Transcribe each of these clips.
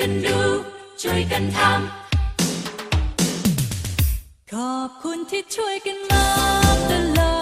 กันดู ช่วยกันทำ ขอบคุณที่ช่วยกันมาตลอด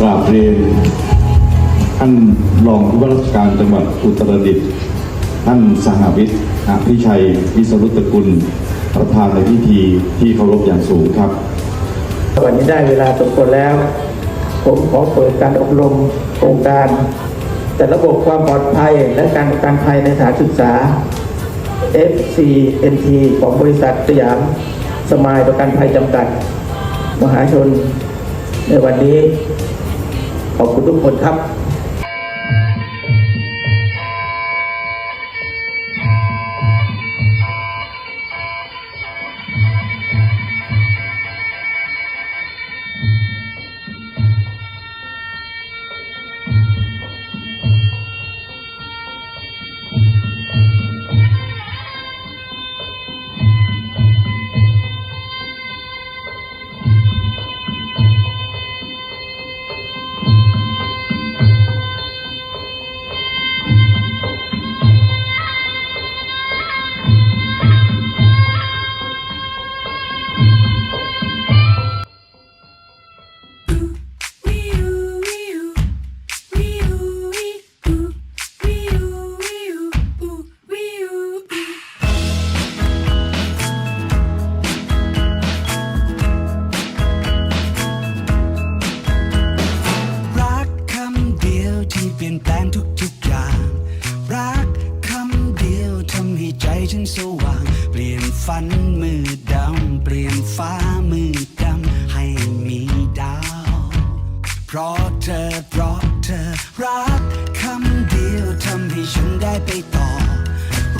กราบเรียนท่านรองผู้ว่าราชการจังหวัดอุตรดิตถ์ท่านสหวิทย์อภิชัย วิสรุตกุล ประธานในพิธีที่เคารพอย่างสูงครับ วันนี้ได้เวลาสมควรแล้ว ผมขอเปิดการอบรมโครงการ แต่ระบบความปลอดภัยและการกันภัยในสถานศึกษา FCNT ของบริษัทสยามสมายประกันภัยจำกัด มหาชน ในวันนี้ ขอบคุณทุกคนครับ่าง เปลี่ยนฝันมือดำ เปลี่ยนฟ้ามือดำให้มีดาว เพราะเธอเพราะเธอรักคำเดียวทำให้ฉันได้ไปต่อ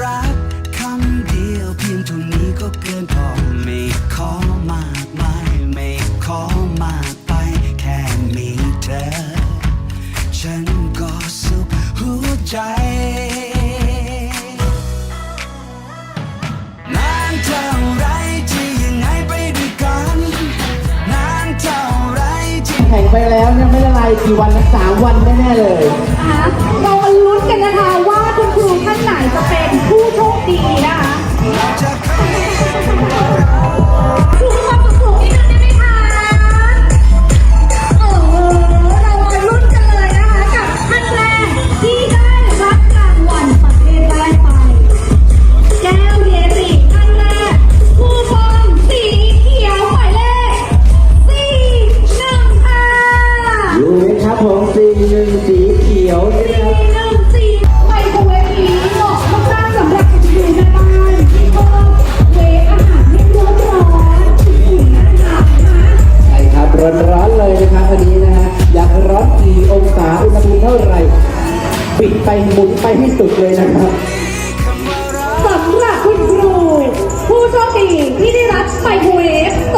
รักคำเดียวเพียงเท่านี้ก็เกินพอ ไปแล้วเนี่ยไม่เป็นไรกี่วันนะสามวันแน่ๆเลย นะคะเรามาลุ้นกันนะคะว่าิดไปหมุนไปที่สุดเลยนะครับสำหรับคุณครู ผู้โชคดีที่ได้รับไมโครเวฟโ